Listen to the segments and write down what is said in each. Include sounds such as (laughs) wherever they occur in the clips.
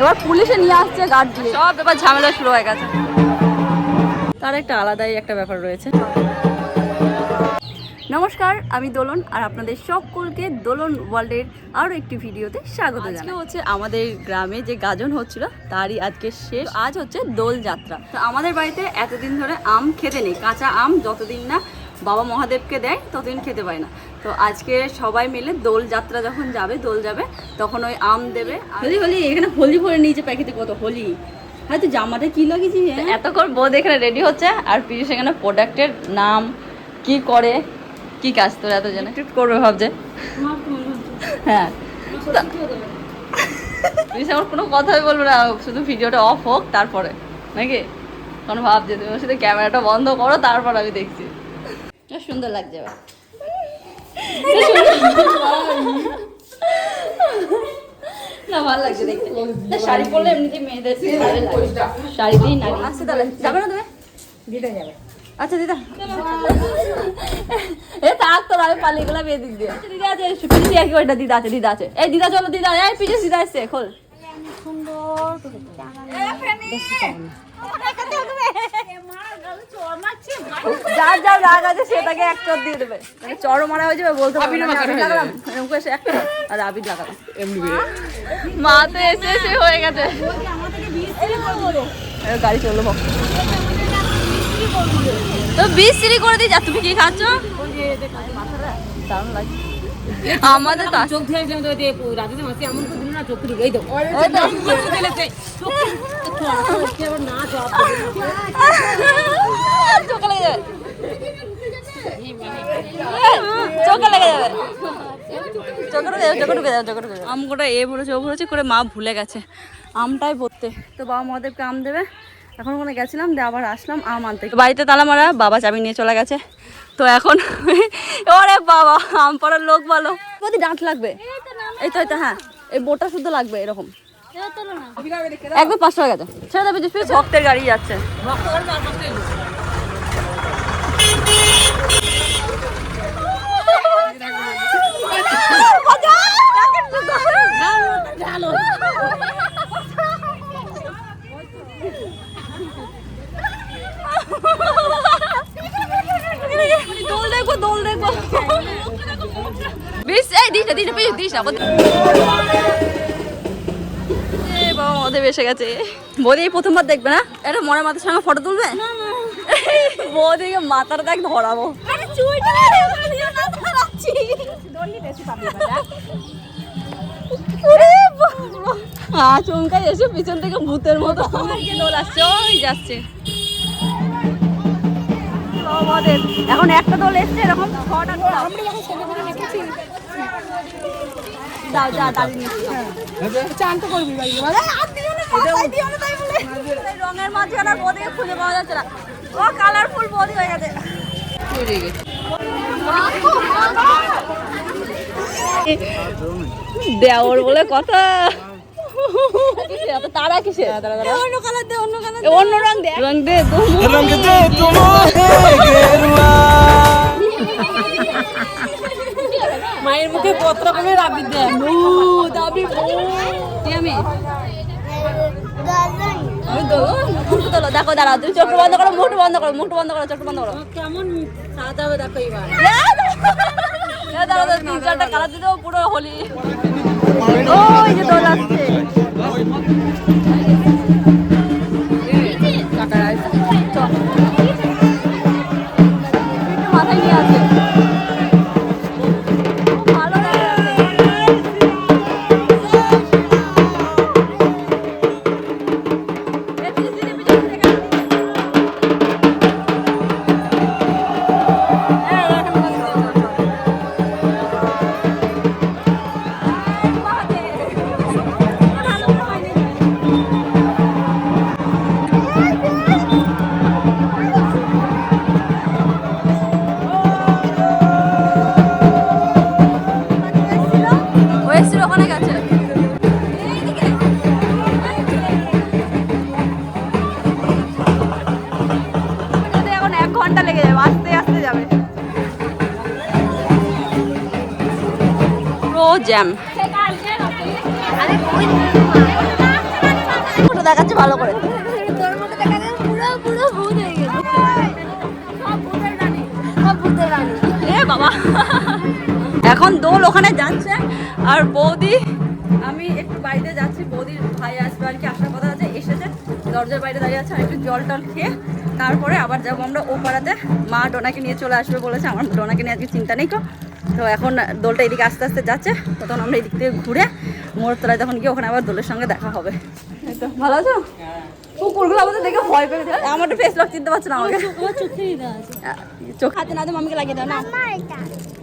এবার পুলিশে নিয়ে আসছে গার্ড দিয়ে। সব এবার ঝামেলা শুরু হয়ে গেছে। তার একটা আলাদাই একটা ব্যাপার রয়েছে। নমস্কার আমি দোলন আর আপনাদের সকলকে দোলন ওয়ার্ল্ডের আরও একটি ভিডিওতে স্বাগত জানাই। হচ্ছে আমাদের গ্রামে যে গাজন হচ্ছিল তারই আজকে শেষ। আজ হচ্ছে দোল যাত্রা। তো আমাদের বাড়িতে এতদিন ধরে আম খেতে নেই। কাঁচা আম যতদিন না বাবা মহাদেবকে দেয় ততদিন খেতে পায় না। তো আজকে সবাই মিলে দোল যাত্রা যখন যাবে দোল যাবে তখন ওই আম দেবে হোলি হোলি এখানে হোলি ভরে নিয়েছে প্যাকেটে কত হোলি। হ্যাঁ তুই জামাটা কি লাগিয়েছিস এতক্ষণ বোধ এখানে রেডি হচ্ছে আর পিছু সেখানে প্রোডাক্টের নাম কি করে কি কাজ তোর এত জানে? একটু করবে ভাবছে। হ্যাঁ। তুই আমার কোনো কথাই বলব না শুধু ভিডিওটা অফ হোক তারপরে। নাকি? কারণ ভাবছে তুমি সাথে ক্যামেরাটা বন্ধ করো তারপর আমি দেখছি। সুন্দর লাগছে এবার। না ভালো লাগছে দেখতে। তা শাড়ি পরলে এমনিতেই মেয়েদের ভালো লাগে। শাড়িতেই নারী। আচ্ছা তাহলে যাবে না তুমি? দিতে যাবে। আচ্ছা দিদা এ থাক তোর আমি পালিয়ে গেলাম দিয়ে। আচ্ছা, দিদা আছে পিছিয়ে একই ওইটা দিদা আছে দিদা আছে। এই দিদা চলো দিদা এই পিছিয়ে দিদা এসছে খোল। যার যার রাগ আছে সেটাকে এক চর দিয়ে দেবে। মানে মারা হয়ে যাবে বলতে পারবে না। আমি লাগালাম এরকম করে সে একটা আর আবির লাগালাম মা তো এসে এসে হয়ে গেছে। গাড়ি চলল বাবা। তো বিশ সিঁড়ি করে দিই যা তুমি কি খাচ্ছ? দারুণ লাগছে। আমাদের তো চোখ ধরে গেলাম তো যে রাতে মাসি এমন করে দিল না চোখ দিল এই তো চোখে লেগে যাবে। লেগে যাবে। এ ভরেছে ও ভরেছে করে মা ভুলে গেছে। আমটাই ভরতে। তো বাবা মহাদেবকে আম দেবে। এখন ওখানে গেছিলাম দিয়ে আবার আসলাম আম আনতে। বাড়িতে তালা মারা বাবা চাবি নিয়ে চলে গেছে। তো এখন (laughs) ওরে বাবা আম পাড়ার লোক ভালো। প্রতি ডাঁট লাগবে। এই তো এই তো হ্যাঁ। এই বোটা শুদ্ধ লাগবে এরকম। একবার পাঁচশো টাকা গেছে ছেড়ে দেবে ভক্তের গাড়ি যাচ্ছে। (laughs) দোল দেখব দোল দেখব। বিশ এই দিস না দিস না দিস না এ বাবা মধ্যে এসে গেছে। বৌদি প্রথমবার দেখবে না? এটা মনে মাথার সঙ্গে ফটো তুলবে? বৌদিকে মাথাটা দেখ ধরাবো। আচমকাই এসে পিছন থেকে ভূতের মতো। দোল আসছে ওই যাচ্ছে। আমাদের। এখন একটা দোল এসছে এরকম ছটা দোল। আসছে। দাও যা দাঁড়িয়ে চান তো করবি বাড়ি রঙের আর বদিকে পাওয়া যাচ্ছে না। ও কালারফুল বডি হয়ে গেছে। দেওর বলে কথা। মায়ের মুখে কত রকমের আবির দেয়? দেখো দাঁড়া তুমি চোখ বন্ধ করো মুখ বন্ধ করো মুখ বন্ধ করো চোখ বন্ধ করো। কেমন দেখো এবার। দাঁড়া তিন চারটা কালার দিতে পুরো হোলি। ওই যে দোল আসছে ভূতের রানী এ বাবা। এখন দোল ওখানে যাচ্ছে আর বৌদি আমি একটু বাড়িতে যাচ্ছি। বৌদির ভাই আসবে আর কি আসার কথা আছে এসেছে। দরজার বাইরে দাঁড়িয়ে আছে আর একটু জল টল খেয়ে তারপরে আবার যাব আমরা ও পাড়াতে মা ডোনাকে নিয়ে চলে আসবে বলেছে আমার ডোনাকে নিয়ে আজকে চিন্তা নেই তো। তো এখন দোলটা এদিকে আস্তে আস্তে যাচ্ছে তখন আমরা এদিক থেকে ঘুরে মোড় তলায় তখন গিয়ে ওখানে আবার দোলের সঙ্গে দেখা হবে তো ভালো আছো কুকুরগুলো আমাদের দেখে ভয় পেয়ে গেছে আমার তো ফেস লক চিনতে পারছে না আমাকে না চোখ হাতে না তো মামিকে লাগিয়ে দাও না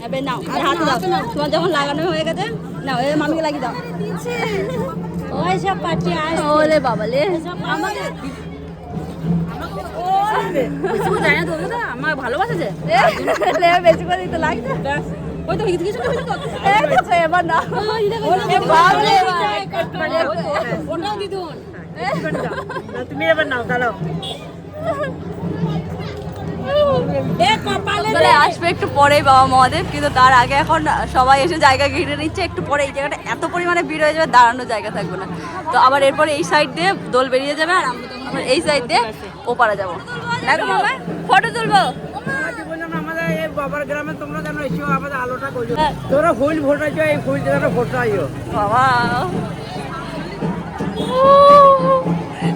এবার নাও আর হাতে দাও তোমার যখন লাগানো হয়ে গেছে নাও এবার মামিকে লাগিয়ে দাও ওই সব আয় বাবা লে আমাদের আমার ভালোবাসেছে বেশি করে দিতে লাগছে ওই তো কিছু এই তো এবার না। ওটাও দিদুন। তুমি এবার নাও দাঁড়াও। আসবে একটু পরেই বাবা মহাদেব কিন্তু তার আগে এখন সবাই এসে জায়গা ঘিরে নিচ্ছে একটু পরে এই জায়গাটা এত পরিমাণে ভিড় হয়ে যাবে দাঁড়ানোর জায়গা থাকবে না। তো আবার এরপরে এই সাইড দিয়ে দোল বেরিয়ে যাবে আর আমরা এই সাইড দিয়ে ওপারা যাব। আমার ফটো তুলবো। বাবার গ্রামে তোমরা যেন এসো আমাদের আলোটা করছ তোমরা ফুল ফোটাইছো এই ফুল যেন ফোটাইও। বাবা।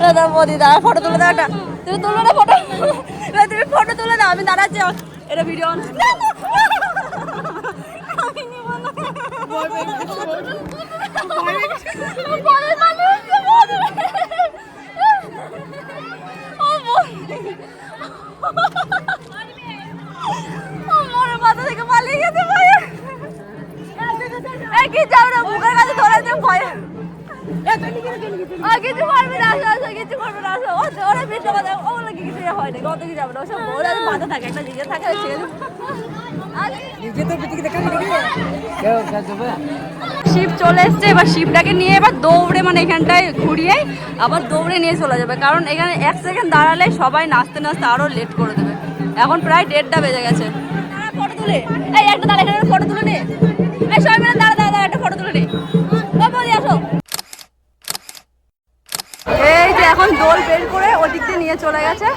দাদা মোদি দাদা ফটো তুলে দাও একটা। তুমি তুলো না ফটো তুমি ফটো তুলে দাও আমি দাঁড়াচ্ছি। এটা ভিডিও অন মানুষ থেকে পালিয়ে গেছে ভয়ে এই কি যাও না মুখের কাছে ধরে ভয়। আর কিছু পারবে না আসো আসো কিছু করবে না আসো। ও ওরা মিথ্যা কথা ওগুলো কি কিছু হয় না কত কি যাবে না ওসব ওরা মাথা থাকে একটা জিজ্ঞেস থাকে ঠিক আছে নিজে তো পিটিকে দেখা দেখি কেউ দেবে শিব চলে এসছে এবার শিবটাকে নিয়ে এবার দৌড়ে মানে এখানটায় ঘুরিয়ে আবার দৌড়ে নিয়ে চলে যাবে। কারণ এখানে এক সেকেন্ড দাঁড়ালে সবাই নাচতে নাচতে আরও লেট করে দেবে। এখন প্রায় দেড়টা বেজে গেছে। তুলে। এই, একটা দাঁড়া, এখানে ফটো তুলে নে। এই, সবাই মিলে দাঁড়া দাঁড়া দাঁড়া, একটা ফটো তুলে নে। বৌদি, আসো। এই যে এখন দোল বের করে ওদিক দিয়ে নিয়ে চলে গেছে।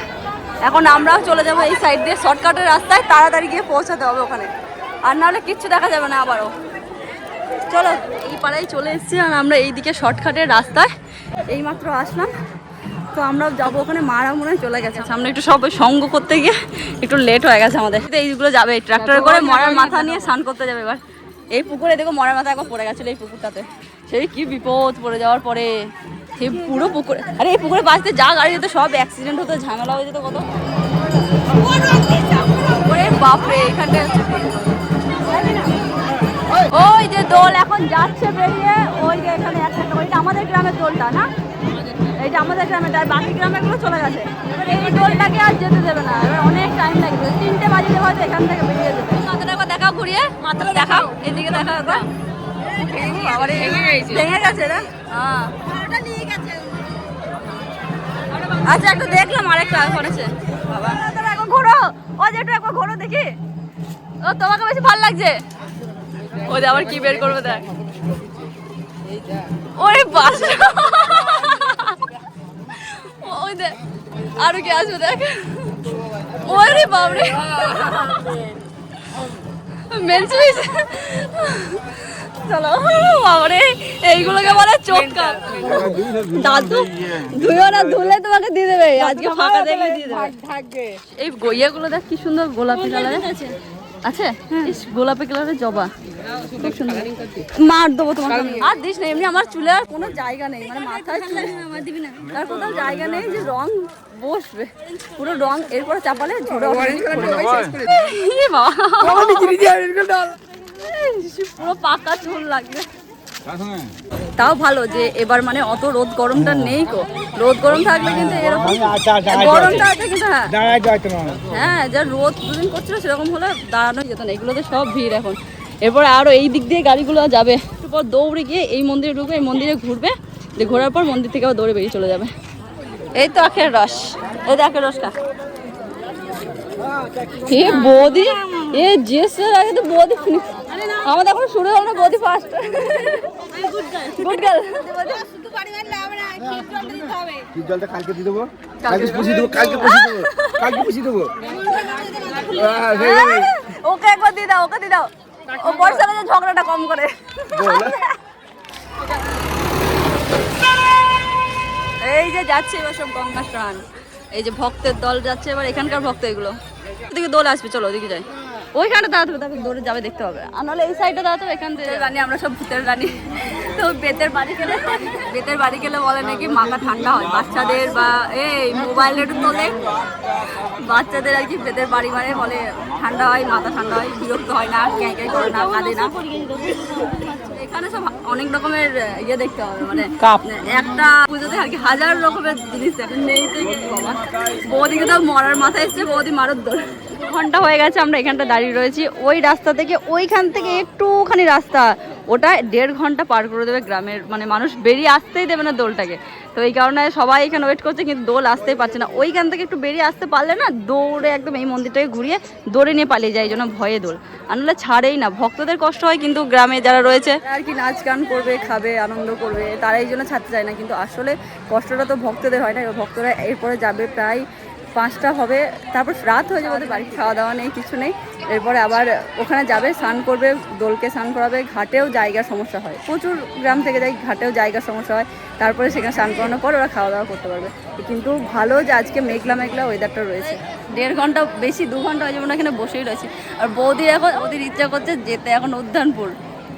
এখন আমরাও চলে যাব এই সাইড দিয়ে। শর্টকাটের রাস্তায় তাড়াতাড়ি গিয়ে পৌঁছাতে হবে ওখানে। আর নাহলে কিচ্ছু দেখা যাবে না আবারও। চলো, এই পাড়ায় চলে এসেছি আর আমরা এইদিকে শর্টকাটের রাস্তায়। এইমাত্র আসলাম। তো আমরা যাব, ওখানে মারা মনে চলে গেছে। সামনে একটু সব সঙ্গ করতে গিয়ে একটু লেট হয়ে গেছে আমাদের। এইগুলো যাবে ট্রাক্টরে করে মরার মাথা নিয়ে স্নান করতে যাবে এবার। এই পুকুরে দেখো মরার মাথা একবার পড়ে গেছিল এই পুকুরটাতে। সেই কি বিপদ পড়ে যাওয়ার পরে। সেই পুরো পুকুরে আরে এই পুকুরে বাঁচতে যা গাড়ি যেত, সব অ্যাক্সিডেন্ট হতো, ঝামেলা হয়ে যেত কত। বাপরে এখানটা ওই যে দোল এখন যাচ্ছে বেরিয়ে, ওই যে এখানে একটা আমাদের গ্রামের দোলটা না? এইটা আমাদের গ্রামের আর বাকি গ্রামেরগুলো চলে গেছে। এবার এই দোলটাকে আর যেতে দেবে না। এবার অনেক টাইম লাগবে। তিনটে বাজিতে হয়তো এখান থেকে বেরিয়ে মাথাটা একবার দেখাও ঘুরিয়ে মাথাটা দেখাও। এদিকে দেখাও একবার। ভেঙে গেছে হ্যাঁ। আচ্ছা একটু দেখলাম আরেকটা করেছে। বাবা। তোরা একবার ঘোরো ও একবার ঘোরো দেখি। ও তোমাকে বেশি ভালো লাগছে? ও আবার কি বের করবে দেখ। ওরে বাস ওই দেখ আরও কি আসবে দেখ ওরে বাবরে মেনসুইস চলো বাবারে এইগুলোকে বলে চোটকা। দাদু ধুয়েও না ধুলে তোমাকে দিয়ে দেবে। আজকে ফাঁকা দেখলে দিয়ে দেবে। এই গইয়াগুলো দেখ কি সুন্দর গোলাপি কালারের। আছে। গোলাপি কালারের জবা। খুব সুন্দর মার দেবো তোমার আর দিস না এমনি আমার চুলে আর কোনো জায়গা নেই মানে মাথায় চুল। আমার দিবি না আর কোথাও জায়গা নেই যে রং বসবে। পুরো রং এরপরে চাপালে ঝরে ইয়ে পুরো পাকা চুল লাগবে। তাও ভালো যে এবার মানে অত রোদ গরমটা নেই কো রোদ গরম থাকলে কিন্তু এরকম গরমটা আছে কিন্তু হ্যাঁ। হ্যাঁ যা রোদ দুদিন করছিল সেরকম হলে দাঁড়ানো যেত না। এগুলোতে সব ভিড় এখন। এরপরে আরও এই দিক দিয়ে গাড়িগুলো যাবে। একটু পর দৌড়ে গিয়ে এই মন্দিরে ঢুকবে এই মন্দিরে ঘুরবে। দিয়ে ঘোরার পর মন্দির থেকে আবার দৌড়ে বেরিয়ে চলে যাবে। এই তো আখের রস। এই তো আখের রস খা এ বৌদি এ জেসের আগে তো বৌদি আমাদের এখন শুরু হলো না বৌদি ফার্স্ট গুড গার্ল জলটা কালকে দিয়ে দেবো। কালকে পুষিয়ে দেবো কালকে পুষিয়ে দেবো কালকে পুষিয়ে দেবো। আহ, হয়ে যাবে। ওকে একবার দিয়ে দাও ওকে দিয়ে দাও। ও বর্ষা যে ঝগড়াটা কম করে। এই যে যাচ্ছে এবার সব গঙ্গা স্নান। এই যে ভক্তের দল যাচ্ছে এবার এখানকার ভক্ত এগুলো। ওদিকে দোল আসবে চলো ওদিকে যাই। ওইখানে দাঁড়াতে হবে তারপর দৌড়ে যাবে দেখতে হবে। আর নাহলে এই সাইডে দাঁড়াতে হবে এখান থেকে। রানী আমরা সব ভূতের রানী। তো বেতের বাড়ি গেলে বেতের বাড়ি গেলে বলে নাকি মাথা ঠান্ডা হয়। বাচ্চাদের বা এই মোবাইলের তোলে। বাচ্চাদের আর কি বেতের বাড়ি মারে বলে ঠান্ডা হয় মাথা ঠান্ডা হয় বিরক্ত হয় না ক্যাঁ ক্যাঁ করে না কাঁদে না। এখানে সব অনেক রকমের ইয়ে দেখতে হবে মানে একটা পুজোতে আর কি হাজার রকমের জিনিস নেই তো বৌদিকে তো মরার মাথায় এসছে বৌদি মারত দৌড় ঘণ্টা হয়ে গেছে আমরা এখানটা দাঁড়িয়ে রয়েছি। ওই রাস্তা থেকে ওইখান থেকে একটুখানি রাস্তা। ওটা দেড় ঘণ্টা পার করে দেবে গ্রামের মানে মানুষ বেরিয়ে আসতেই দেবে না দোলটাকে। তো এই কারণে সবাই এখানে ওয়েট করছে, কিন্তু দোল আসতেই পারছে না। ওইখান থেকে একটু বেরিয়ে আসতে পারলে না, দৌড়ে একদম এই মন্দিরটাকে ঘুরিয়ে দৌড়ে নিয়ে পালিয়ে যায়, এই জন্য ভয়ে দোল। আর ছাড়েই না, ভক্তদের কষ্ট হয় কিন্তু গ্রামে যারা রয়েছে। আর কি নাচ গান করবে, খাবে, আনন্দ করবে তারা এই জন্য ছাড়তে চায় না। কিন্তু আসলে কষ্টটা তো ভক্তদের হয় না, ভক্তরা এরপরে যাবে প্রায় পাঁচটা হবে, তারপর রাত হয়ে যাবে ওদের বাড়ি খাওয়া দাওয়া নেই, কিছু নেই। এরপরে আবার ওখানে যাবে, স্নান করবে, দোলকে স্নান করাবে, ঘাটেও জায়গার সমস্যা হয়। প্রচুর গ্রাম থেকে যাই ঘাটেও জায়গার সমস্যা হয়। তারপরে সেখানে স্নান করানোর পর ওরা খাওয়া দাওয়া করতে পারবে। কিন্তু ভালো যে আজকে মেঘলা মেঘলা ওয়েদারটা রয়েছে। দেড় ঘণ্টা বেশি, দু ঘণ্টা হয়ে যাবে না এখানে বসেই রয়েছে। আর বৌদি এখন, ওদের ইচ্ছা করছে যেতে এখন উদ্যানপুর।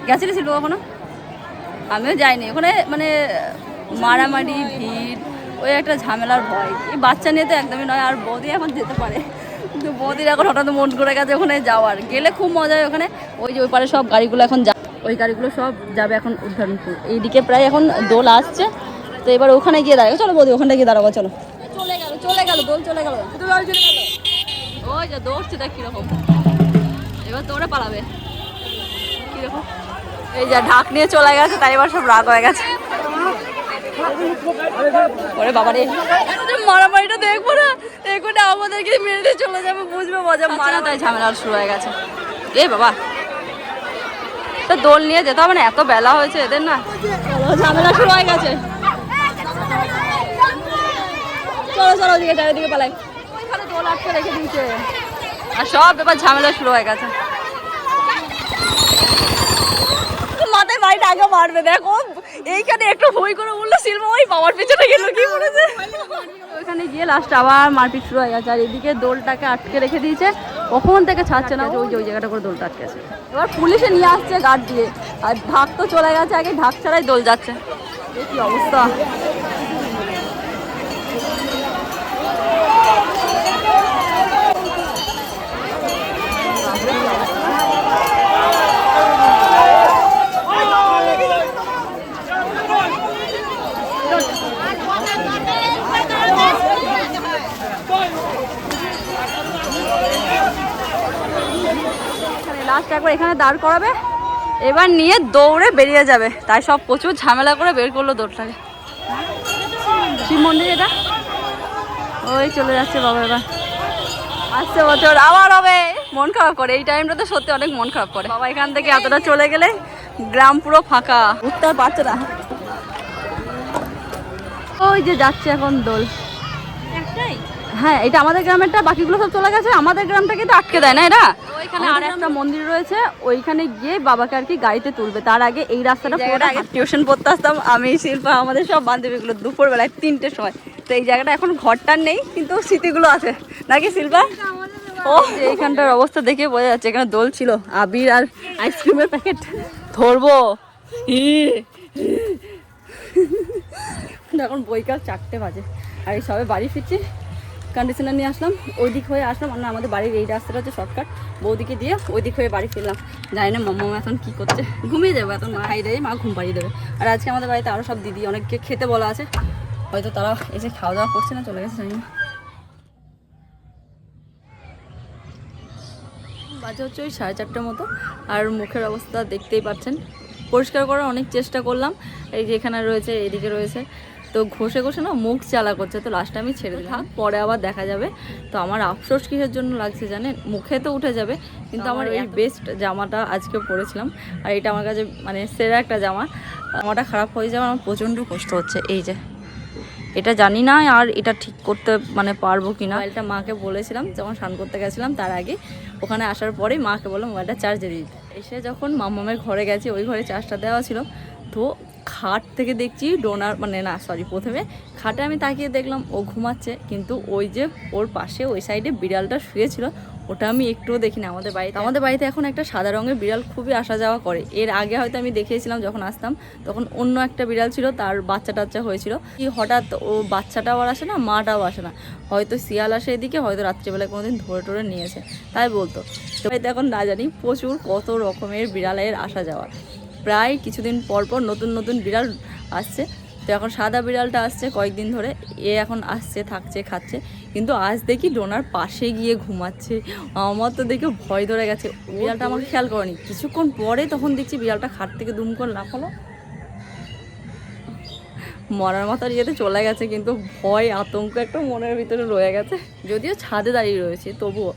গেছিলি ছিল কখনো? আমিও যাইনি। ওখানে মানে মারামারি, ভিড় ওই একটা ঝামেলার ভয়। এই বাচ্চা নিয়ে তো একদমই নয়, আর বৌদি এখন যেতে পারে। কিন্তু বৌদির এখন হঠাৎ মন করে গেছে ওখানে যাওয়ার। গেলে খুব মজা হয় ওখানে। ওই যে ওই পারে সব গাড়িগুলো এখন যা ওই গাড়িগুলো সব যাবে এখন উদ্ধারণপুর। এইদিকে প্রায় এখন দোল আসছে। তো এবার ওখানে গিয়ে দাঁড়াবো। চলো বৌদি ওখানে গিয়ে দাঁড়াবো, চলো। চলে গেল চলে গেল, দোল চলে গেল। চলে ওই যে দৌড়ছে, দেখ কীরকম। এবার দৌড়ে পালাবে। কীরকম। এই যা ঢাক নিয়ে চলে গেছে, তাই এবার সব রাগ হয়ে গেছে। ওরে বাবা রে। মারামারিটা দেখব না এখানে আমাদেরকে মেরে দিয়ে চলে যাবে বুঝবে মজা মারা তাই ঝামেলা শুরু হয়ে গেছে। এ বাবা তো দোল নিয়ে যেতে হবে না এত বেলা হয়েছে এদের না। ঝামেলা শুরু হয়ে গেছে। চলো চলো ওদিকে যাই ওদিকে পালাই। ওইখানে দোল আটকে রেখে দিয়েছে। আর সব এবার ঝামেলা শুরু হয়ে গেছে। মাথায় আগে মারবে দেখো। এইখানে একটু ভয় করে উঠল শিল্প ওই বাবার পেছনে গেল। কি বলেছে? ওইখানে গিয়ে লাস্ট আবার মারপিট শুরু হয়ে গেছে, আর এদিকে দোলটাকে আটকে রেখে দিয়েছে। কখন থেকে ছাড়ছে না, ওই যে, ওই জায়গাটা করে দোলটা আটকে আছে। এবার পুলিশে নিয়ে আসছে গার্ড দিয়ে। আর ঢাক তো চলে গেছে, আগে ঢাক ছাড়াই দোল যাচ্ছে। কি অবস্থা? লাস্ট একবার এখানে দাঁড় করাবে এবার নিয়ে দৌড়ে বেরিয়ে যাবে। তাই সব প্রচুর ঝামেলা করে বের করল দৌড়টাকে। শিব মন্দির এটা? ওই চলে যাচ্ছে বাবা এবার। আসছে বছর আবার হবে। মন খারাপ করে এই টাইমটা তো সত্যি অনেক মন খারাপ করে। বাবা এখান থেকে এতটা চলে গেলে গ্রাম পুরো ফাঁকা। উঠতে পারছে না। ওই যে যাচ্ছে এখন দোল। হ্যাঁ এটা আমাদের গ্রামেরটা বাকিগুলো সব চলে গেছে। আমাদের গ্রামটাকে তো আটকে দেয় না এটা? ওইখানে আর একটা মন্দির রয়েছে ওইখানে গিয়ে বাবাকে আর কি গাড়িতে তুলবে। তার আগে এই রাস্তাটা পুরোটা আগে টিউশন পড়তে আসতাম আমি শিল্পা আমাদের সব বান্ধবীগুলো দুপুরবেলায় তিনটের সময়। তো এই জায়গাটা এখন ঘরটার নেই কিন্তু স্মৃতিগুলো আছে। নাকি শিল্পা? ও যে এইখানটার অবস্থা দেখে বোঝা যাচ্ছে এখানে দোল ছিল আবির আর আইসক্রিমের প্যাকেট ধরবো। এখন বইকাল চারটে বাজে আর এই সবে বাড়ি ফিরছি। কন্ডিশনার নিয়ে আসলাম ওই দিক হয়ে আসলাম না, আমাদের বাড়ির এই রাস্তাটা হচ্ছে শর্টকাট বৌদিকে দিয়ে ওই দিক হয়ে বাড়ি ফিরলাম। জানি না মাম্মা এখন কী করছে। ঘুমিয়ে যাব এখন মা খাই দেয় মা ঘুম পাড়িয়ে দেবে। আর আজকে আমাদের বাড়িতে আরও সব দিদি অনেককে খেতে বলা আছে। হয়তো তারা এসে খাওয়া দাওয়া করছে না চলে গেছে জানি না। বাজে হচ্ছে ওই সাড়ে চারটার মতো আর মুখের অবস্থা দেখতেই পাচ্ছেন। পরিষ্কার করার অনেক চেষ্টা করলাম এই যে এখানে রয়েছে এদিকে রয়েছে। তো ঘষে ঘষে না মুখ চালা করছে তো লাস্টে আমি ছেড়ে দিলাম। পরে আবার দেখা যাবে। তো আমার আফসোস কিসের জন্য লাগছে জানেন? মুখে তো উঠে যাবে কিন্তু আমার এই বেস্ট জামাটা আজকে পরেছিলাম। আর এটা আমার কাছে মানে সেরা একটা জামা। জামাটা খারাপ হয়ে যাওয়া আমার প্রচণ্ড কষ্ট হচ্ছে। এই যে এটা জানি না আর এটা ঠিক করতে মানে পারব কি না মোবাইলটা মাকে বলেছিলাম যখন স্নান করতে গেছিলাম তার আগে। ওখানে আসার পরেই মাকে বললাম মোবাইলটা চার্জে দিতে এসে যখন মামামের ঘরে গেছি ওই ঘরে চার্জটা দেওয়া ছিল। তো খাট থেকে দেখছি ডোনার মানে না সরি প্রথমে খাটে আমি তাকিয়ে দেখলাম, ও ঘুমাচ্ছে, কিন্তু ওই যে ওর পাশে, ওই সাইডে বিড়ালটা শুয়েছিল, ওটা আমি একটুও দেখিনি আমাদের বাড়িতে। আমাদের বাড়িতে এখন একটা সাদা রঙের বিড়াল খুবই আসা যাওয়া করে। এর আগে হয়তো আমি দেখিয়েছিলাম যখন আসতাম, তখন অন্য একটা বিড়াল ছিল, তার বাচ্চা টাচ্চা হয়েছিল। কি হঠাৎ ও বাচ্চাটাও আর আসে না, মাটাও আসে না। হয়তো শিয়াল আসে এদিকে, হয়তো রাত্রিবেলায় কোনোদিন ধরে টরে নিয়েছে তাই বলতো, তো এখন না জানি, প্রচুর কত রকমের বিড়ালের আসা যাওয়া। প্রায় কিছুদিন পর পর নতুন নতুন বিড়াল আসছে। তো এখন সাদা বিড়ালটা আসছে কয়েকদিন ধরে। এ এখন আসছে থাকছে খাচ্ছে। কিন্তু আজ দেখি ডোনার পাশে গিয়ে ঘুমাচ্ছে। আমার তো দেখে ভয় ধরে গেছে। বিড়ালটা আমাকে খেয়াল করেনি। কিছুক্ষণ পরে তখন দেখছি বিড়ালটা খাট থেকে দুম করে না লাফালো মরার মাথার ইয়েতে চলে গেছে কিন্তু ভয় আতঙ্ক একটা মনের ভিতরে রয়ে গেছে। যদিও ছাদে দাঁড়িয়ে রয়েছে তবুও।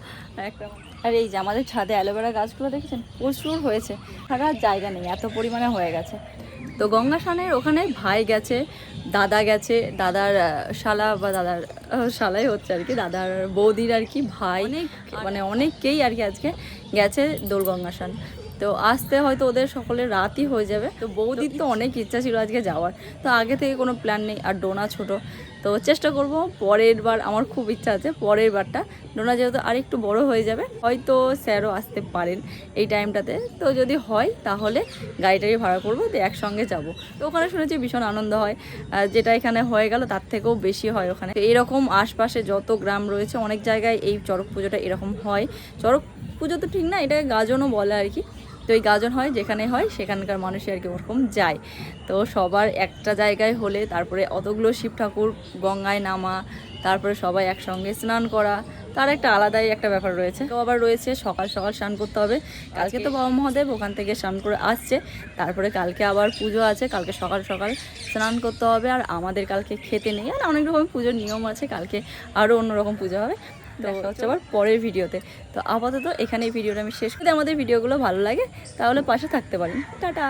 একটা আর এই যে আমাদের ছাদে অ্যালোভেরা গাছগুলো দেখেছেন? প্রচুর হয়েছে। থাকার জায়গা নেই এত পরিমাণে হয়ে গেছে। তো গঙ্গা স্নানের ওখানে ভাই গেছে দাদা গেছে দাদার শালা বা দাদার শালাই হচ্ছে আর কি দাদার বৌদির আর কি ভাই মানে অনেককেই আর কি আজকে গেছে দোল গঙ্গা স্নান। তো আসতে হয়তো ওদের সকলের রাতই হয়ে যাবে। তো বৌদির তো অনেক ইচ্ছা ছিল আজকে যাওয়ার। তো আগে থেকে কোনো প্ল্যান নেই, আর ডোনা ছোট। তো চেষ্টা করব, পরের বার আমার খুব ইচ্ছা আছে পরের বারটা। ডোনা যেহেতু আরেকটু বড় হয়ে যাবে, হয়তো স্যারও আসতে পারেন এই টাইমটাতে তো যদি হয়, তাহলে গাড়িটারি ভাড়া করব তো একসঙ্গে যাব। তো ওখানে শুনেছি ভীষণ আনন্দ হয়। যেটা এখানে হয়ে গেল, তার থেকেও বেশি হয় ওখানে। এরকম আশপাশে যত গ্রাম রয়েছে, অনেক জায়গায় এই চড়ক পুজোটা এরকম হয়। চড়ক পুজো তো ঠিক না, এটাকে গাজনও বলে আর কি। তো এই গাজন হয় যেখানে হয় সেখানকার মানুষই আর কি ওরকম যায়। তো সবার একটা জায়গায় হলে তারপরে অতগুলো শিব ঠাকুর গঙ্গায় নামা তারপরে সবাই একসঙ্গে স্নান করা তার একটা আলাদাই একটা ব্যাপার রয়েছে। তো আবার রয়েছে সকাল সকাল স্নান করতে হবে। কালকে তো বাবা মহাদেব ওখান থেকে স্নান করে আসছে। তারপরে কালকে আবার পুজো আছে কালকে সকাল সকাল স্নান করতে হবে। আর আমাদের কালকে খেতে নেই। আর অনেক রকম পুজোর নিয়ম আছে কালকে আরও অন্যরকম পুজো হবে। দেখা হচ্ছে আবার পরের ভিডিওতে। তো আপাতত এখানে ভিডিওটা আমি শেষ করি। আমাদের ভিডিওগুলো ভালো লাগে তাহলে পাশে থাকতে পারেন। টাটা!